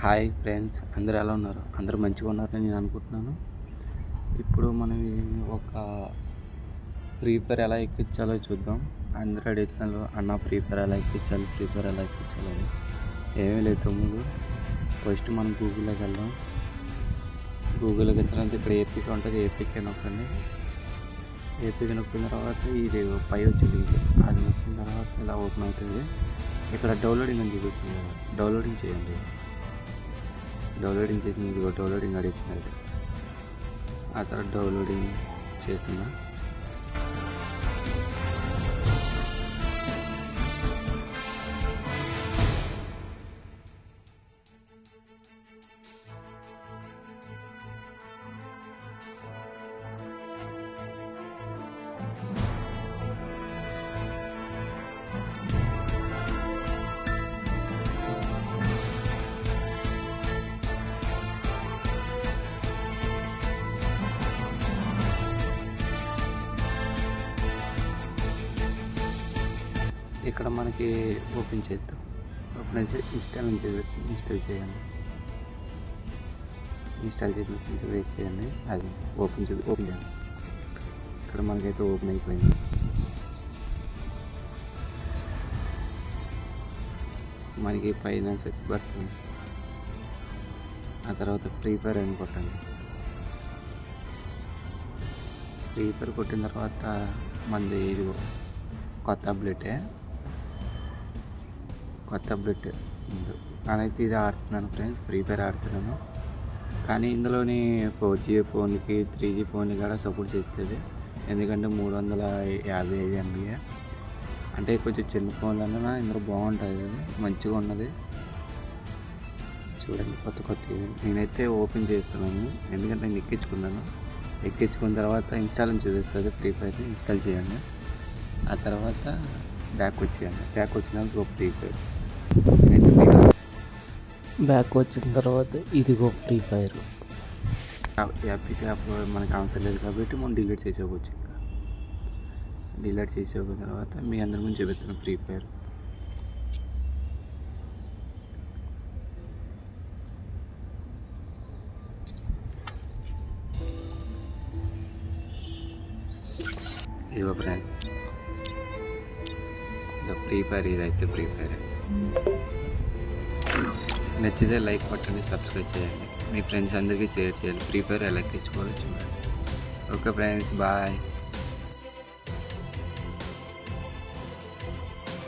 Hi friends అందరూ ఎలా ఉన్నారు? అందరూ మంచిగా ఉన్నారని నేను అనుకుంటున్నాను. ఇప్పుడు మనం ఒక ఫ్రీ ఫైర్ ఎలా ఎక్కించాలో చూద్దాం. అందరూ అడుగుతున్నారు అన్న ఫ్రీ ఫైర్ ఎలా ఎక్కించాలి ఫ్రీ ఫైర్ ఎలా ఎక్కించాలో ఏమీ లేదు తమ్ముడు. ఫస్ట్ మనం గూగుల్లోకి వెళ్దాం. గూగుల్లోకి వెళ్ళాలంటే ఇక్కడ ఏపీకి ఉంటుంది ఏపీకే నొక్కండి. ఏపీకి నొక్కిన తర్వాత ఇది పై వచ్చింది. ఇది అది నొక్కిన తర్వాత ఇలా ఓపెన్ అవుతుంది. ఇక్కడ డౌన్లోడింగ్ అని చూపిస్తుంది డౌన్లోడింగ్ చేయండి. డౌన్లోడింగ్ చేసింది ఇదిగో డౌన్లోడింగ్ అడుగుతున్నది ఆ తర్వాత డౌన్లోడింగ్ చేస్తున్నా. ఇక్కడ మనకి ఓపెన్ చేద్దాం. ఓపెన్ అయితే ఇన్స్టాల్ ఇన్స్టాల్ చేయండి. ఇన్స్టాల్ చేసిన కొంచెం వెయిట్ చేయండి. అది ఓపెన్ చే ఓపెన్ చేయండి. ఇక్కడ మనకైతే ఓపెన్ అయిపోయింది. మనకి పైన సెట్ పడుతుంది. ఆ తర్వాత ఫ్రీ ఫైర్ అని కొట్టండి. ఫ్రీ ఫైర్ కొట్టిన తర్వాత మనది ఇది కొత్త అప్డేటే. కొత్త అప్డేట్ ఉంది. నేనైతే ఇది ఆడుతున్నాను ఫ్రెండ్స్ ఫ్రీ ఫైర్ ఆడుతున్నాను. కానీ ఇందులోని ఫోర్ జీ ఫోన్కి త్రీ జీ ఫోన్కి కూడా సపోర్ట్ చేస్తుంది. ఎందుకంటే మూడు వందల యాభై ఐదు ఎంబీఏ అంటే కొంచెం చిన్న ఫోన్లన్నా ఇందులో బాగుంటుంది అది మంచిగా ఉన్నది. చూడండి కొత్త కొత్త నేనైతే ఓపెన్ చేస్తున్నాను. ఎందుకంటే నేను ఎక్కించుకున్నాను. ఎక్కించుకున్న తర్వాత ఇన్స్టాల్ అని చూపిస్తుంది. ఫ్రీ ఫైర్ ఇన్స్టాల్ చేయండి. ఆ తర్వాత బ్యాక్ వచ్చేయండి. బ్యాక్ వచ్చిన ఒక ఫ్రీ ఫైర్ బ్యాక్ వచ్చిన తర్వాత ఇదిగో ఫ్రీ ఫైర్ యాప్కి యాప్ మనకు ఆన్సర్ లేదు కాబట్టి మనం డిలీట్ చేసేవచ్చు ఇంకా డిలీట్ చేసేసిన తర్వాత మీ అందరి ముందు చూపిస్తాను ఫ్రీ ఫైర్ ఇదిగో ఫ్రెండ్. ఫ్రీ ఫైర్ ఇదైతే ఫ్రీ ఫైర్ నచ్చితే లైక్ కొట్టండి సబ్స్క్రైబ్ చేయండి. మీ ఫ్రెండ్స్ అందరికీ షేర్ చేయాలి. ఫ్రీ ఫైర్ ఎలా ఎక్కించుకోవాలో చూడండి. Okay friends bye.